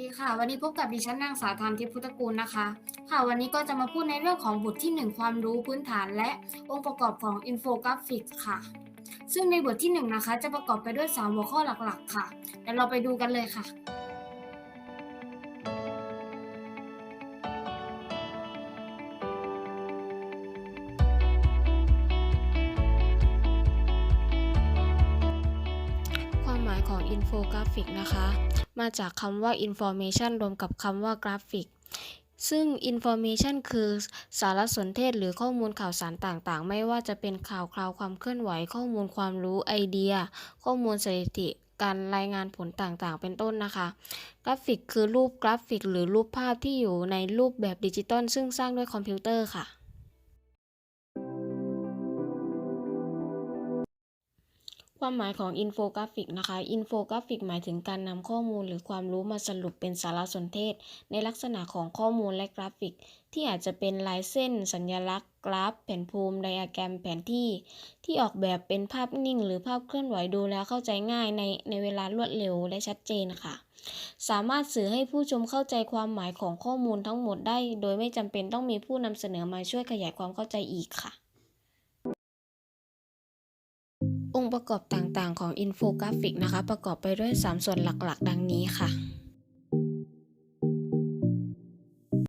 ดีค่ะ วันนี้พบกับดิฉันนางสาวทานทิพย์พุทธกูลนะคะ ค่ะ วันนี้ก็จะมาพูดในเรื่องของบทที่ 1 ความรู้พื้นฐานและองค์ประกอบของอินโฟกราฟิกค่ะ ซึ่งในบทที่ 1 นะคะ จะประกอบไปด้วย 3 หัวข้อหลักๆ ค่ะเดี๋ยวเราไปดูกันเลยค่ะ ของอินโฟกราฟิกนะคะ มาจากคำว่า information รวมกับคำว่ากราฟิกซึ่ง information คือสารสนเทศหรือข้อมูลข่าวสารต่างๆ ไม่ว่าจะเป็นข่าวคราวความเคลื่อนไหว ข้อมูลความรู้ไอเดีย ข้อมูลสถิติ การรายงานผลต่างๆ เป็นต้นนะคะ กราฟิกคือรูปกราฟิก หรือรูปภาพที่อยู่ในรูปแบบดิจิตอลซึ่งสร้างด้วยคอมพิวเตอร์ค่ะ ความหมายของอินโฟกราฟิกนะคะ อินโฟกราฟิกหมายถึงการนำข้อมูลหรือความรู้มาสรุปเป็นสารสนเทศ ในลักษณะของข้อมูลและกราฟิก ที่อาจจะเป็นลายเส้น สัญลักษณ์ กราฟ แผนภูมิไดอะแกรมแผนที่ ที่ออกแบบเป็นภาพนิ่ง หรือภาพเคลื่อนไหวดูแล้วเข้าใจง่ายในในเวลารวดเร็วและชัดเจนค่ะ สามารถสื่อให้ผู้ชมเข้าใจความหมายของข้อมูลทั้งหมดได้ โดยไม่จำเป็นต้องมีผู้นำเสนอมาช่วยขยายความเข้าใจอีกค่ะ ประกอบต่างๆ ของอินโฟกราฟิกนะคะ ประกอบไปด้วย 3 ส่วนหลักๆ ดังนี้ค่ะ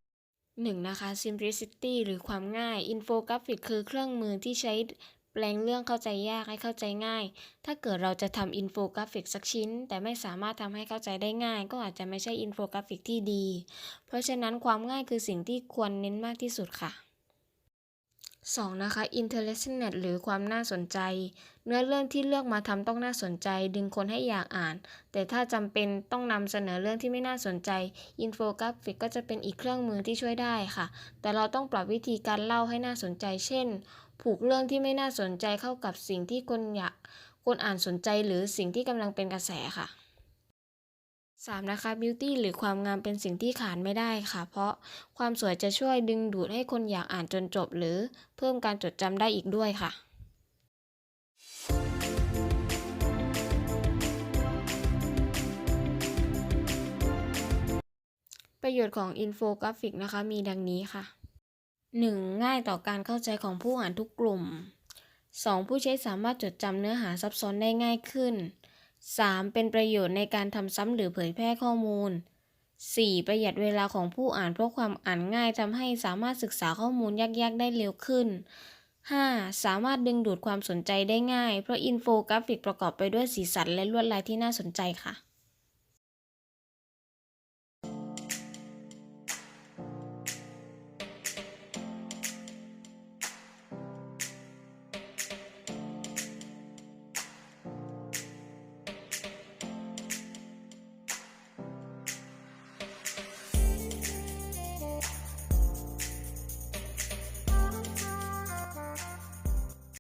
1. นะคะ simplicity หรือความง่ายอินโฟกราฟิกคือเครื่องมือที่ใช้แปลงเรื่องเข้าใจยากให้เข้าใจง่าย ถ้าเกิดเราจะทำอินโฟกราฟิกสักชิ้น แต่ไม่สามารถทำให้เข้าใจได้ง่าย ก็อาจจะไม่ใช่อินโฟกราฟิกที่ดี เพราะฉะนั้นความง่ายคือสิ่งที่ควรเน้นมากที่สุดค่ะ 2. นะคะ interesting หรือความน่าสนใจ เนื้อเรื่องที่เลือกมาทำต้องน่าสนใจ ดึงคนให้อยากอ่าน แต่ถ้าจำเป็นต้องนำเสนอเรื่องที่ไม่น่าสนใจ อินโฟกราฟิกก็จะเป็นอีกเครื่องมือที่ช่วยได้ค่ะ แต่เราต้องปรับวิธีการเล่าให้น่าสนใจ เช่น ผูกเรื่องที่ไม่น่าสนใจเข้ากับสิ่งที่คนอยากคนอ่านสนใจหรือสิ่งที่กำลังเป็นกระแสค่ะ 3. นะคะ beauty หรือความงามเป็นสิ่งที่ขาดไม่ได้ค่ะ เพราะความสวยจะช่วยดึงดูดให้คนอยากอ่านจนจบ หรือเพิ่มการจดจำได้อีกด้วยค่ะประโยชน์ของอินโฟกราฟิกนะคะมีดังนี้ค่ะ 1. ง่ายต่อการเข้าใจของผู้อ่านทุกกลุ่ม 2. ผู้ใช้สามารถจดจำเนื้อหาซับซ้อนได้ง่ายขึ้น 3. เป็นประโยชน์ในการทำซ้ำหรือเผยแพร่ข้อมูล 4. ประหยัดเวลาของผู้อ่านเพราะความอ่านง่ายทำให้สามารถศึกษาข้อมูลยากๆ ได้เร็วขึ้น 5. สามารถดึงดูดความสนใจได้ง่าย เพราะอินโฟกราฟิกประกอบไปด้วยสีสันและลวดลายที่น่าสนใจค่ะ